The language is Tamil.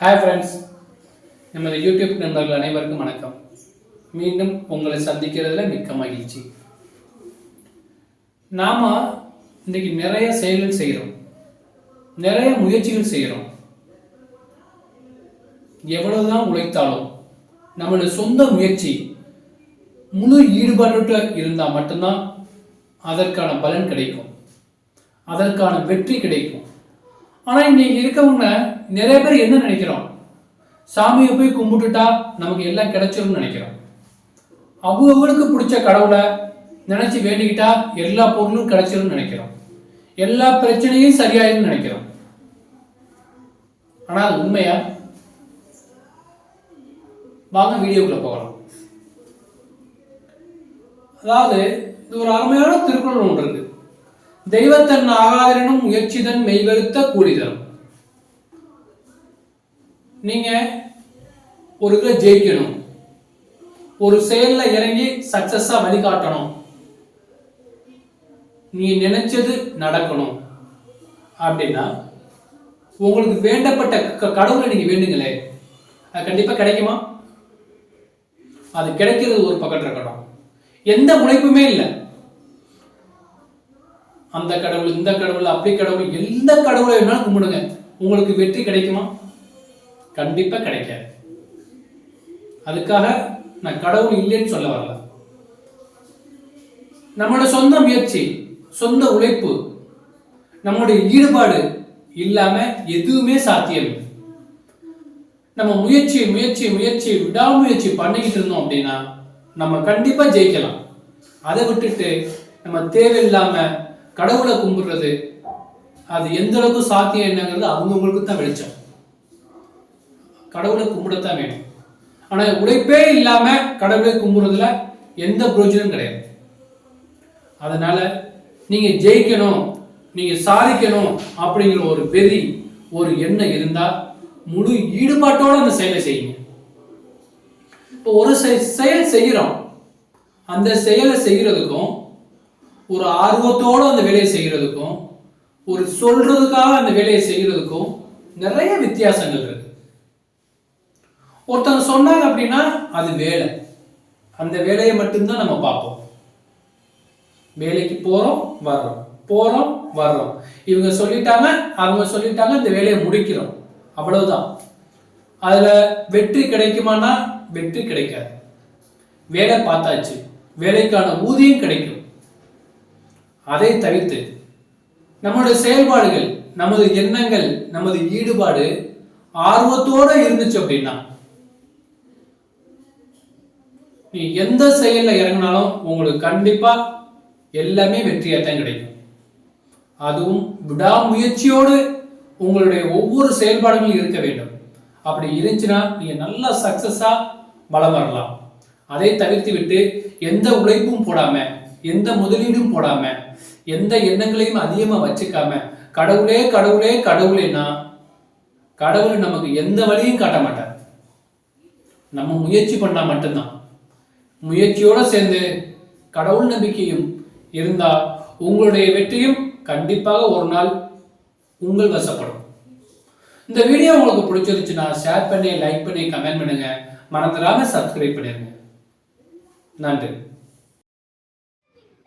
ஹாய் ஃப்ரெண்ட்ஸ் நமது யூடியூப் நண்பர்கள் அனைவருக்கும் வணக்கம். மீண்டும் உங்களை சந்திக்கிறதுல மிக்க மகிழ்ச்சி. நாம் இன்றைக்கி நிறைய செயல்கள் செய்கிறோம். நிறைய முயற்சிகள் செய்கிறோம். எவ்வளவுதான் உழைத்தாலும் நம்மளுடைய சொந்த முயற்சி முழு ஈடுபாடு இருந்தால் மட்டும்தான் அதற்கான பலன் கிடைக்கும். அதற்கான வெற்றி கிடைக்கும். ஆனால் இன்னைக்கு இருக்கவங்க நிறைய பேர் என்ன நினைக்கிறோம்? சாமியை போய் கும்பிட்டுட்டா நமக்கு எல்லாம் கிடைச்சிரும்னு நினைக்கிறோம். அவங்களுக்கு பிடிச்ச கடவுளை நினச்சி வேண்டிக்கிட்டா எல்லா பொருளும் கிடைச்சிரும்னு நினைக்கிறோம். எல்லா பிரச்சனையும் சரியாயிரும்னு நினைக்கிறோம். ஆனால் உண்மையா? வாங்க வீடியோக்குள்ள போகலாம். அதாவது இது ஒரு அருமையான திருக்குறள் ஒன்று இருக்கு. தெய்வத்தன் ஆகாதனும் முயற்சிதன் மெய்வருத்த கூலிதரும் நீங்க ஒரு இதில் ஜெயிக்கணும். ஒரு செயலில் இறங்கி சக்சஸா வழிகாட்டணும். நீ நினைச்சது நடக்கணும். அப்படின்னா உங்களுக்கு வேண்டப்பட்ட க- கடவுளை நீங்க வேண்டுங்களே. அது கண்டிப்பாக கிடைக்குமா? அது கிடைக்கிறது ஒரு பக்கம் இருக்கணும் எந்த உழைப்புமே இல்லை. அந்த கடவுள் இந்த கடவுள் அப்படி கடவுள் எந்த கடவுளை வேணாலும் கும்பிடுங்க. உங்களுக்கு வெற்றி கிடைக்குமா? கண்டிப்பா கிடைக்காது. அதுக்காக நான் கடவுள் இல்லைன்னு சொல்ல வரல. நம்மளோட சொந்த முயற்சி சொந்த உழைப்பு நம்மளுடைய ஈடுபாடு இல்லாம எதுவுமே சாத்தியம் இல்லை. நம்ம முயற்சி முயற்சி முயற்சி விடாமுயற்சி பண்ணிக்கிட்டு இருந்தோம் அப்படின்னா நம்ம கண்டிப்பா ஜெயிக்கலாம். அதை விட்டுட்டு நம்ம தேவையில்லாம கடவுளை கும்பிடுறது அது எந்த அளவுக்கு சாத்தியம் என்னங்கிறது அவங்கவுங்களுக்கு தான் வெளிச்சம். கடவுளை கும்பிடத்தான் வேணும். ஆனால் உழைப்பே இல்லாம கடவுளை கும்பிடுறதுல எந்த பிரயோஜனம் கிடையாது. அதனால நீங்க ஜெயிக்கணும் நீங்க சாதிக்கணும் அப்படிங்கிற ஒரு வெறி ஒரு எண்ணம் இருந்தா முழு ஈடுபாட்டோட அந்த செயலை செய்யுங்க. இப்போ ஒரு செயல் செய்கிறோம் அந்த செயலை செய்கிறதுக்கும் ஒரு ஆர்வத்தோட அந்த வேலையை செய்கிறதுக்கும் ஒரு சொல்றதுக்காக அந்த வேலையை செய்கிறதுக்கும் நிறைய வித்தியாசங்கள் இருக்கு. ஒருத்தங்க சொன்னாங்க அப்படின்னா அது வேலை. அந்த வேலையை மட்டும்தான் நம்ம பார்ப்போம். வேலைக்கு போறோம் வர்றோம். போறோம் வர்றோம். இவங்க சொல்லிட்டாங்க அவங்க சொல்லிட்டாங்க இந்த வேலையை முடிக்கிறோம். அவ்வளவுதான். அதுல வெற்றி கிடைக்குமானா வெற்றி கிடைக்காது. வேலை பார்த்தாச்சு. வேலைக்கான ஊதியம் கிடைக்கும். அதை தவிர்த்து நம்முடைய செயல்பாடுகள் நமது எண்ணங்கள் நமது ஈடுபாடு ஆர்வத்தோட இருந்துச்சு அப்படின்னா நீ எந்த செயல்ல இறங்கினாலும் உங்களுக்கு கண்டிப்பா எல்லாமே வெற்றியாத்தான் கிடைக்கும். அதுவும் விடாமுயற்சியோடு உங்களுடைய ஒவ்வொரு செயல்பாடுகளும் இருக்க வேண்டும். அப்படி இருந்துச்சுன்னா நீங்க நல்லா சக்சஸா வளம் வரலாம். அதை தவிர்த்து விட்டு எந்த உழைப்பும் போடாம எந்த முதலீடும் போடாம எந்த எண்ணங்களையும் அதிகமா வச்சுக்காம கடவுளே கடவுளே கடவுளேனா கடவுள் நமக்கு எந்த வழியும் காட்ட மாட்டார். நம்ம முயற்சி பண்ணா மட்டும்தான். முயற்சியோட சேர்ந்து கடவுள் நம்பிக்கையும் இருந்தா உங்களுடைய வெற்றியும் கண்டிப்பாக ஒரு நாள் உங்கள் வசப்படும். இந்த வீடியோ உங்களுக்கு பிடிச்சிருச்சுன்னா ஷேர் பண்ணி லைக் பண்ணி கமெண்ட் பண்ணுங்க. மறந்துடாம சப்ஸ்கிரைப் பண்ணிருங்க. நன்றி.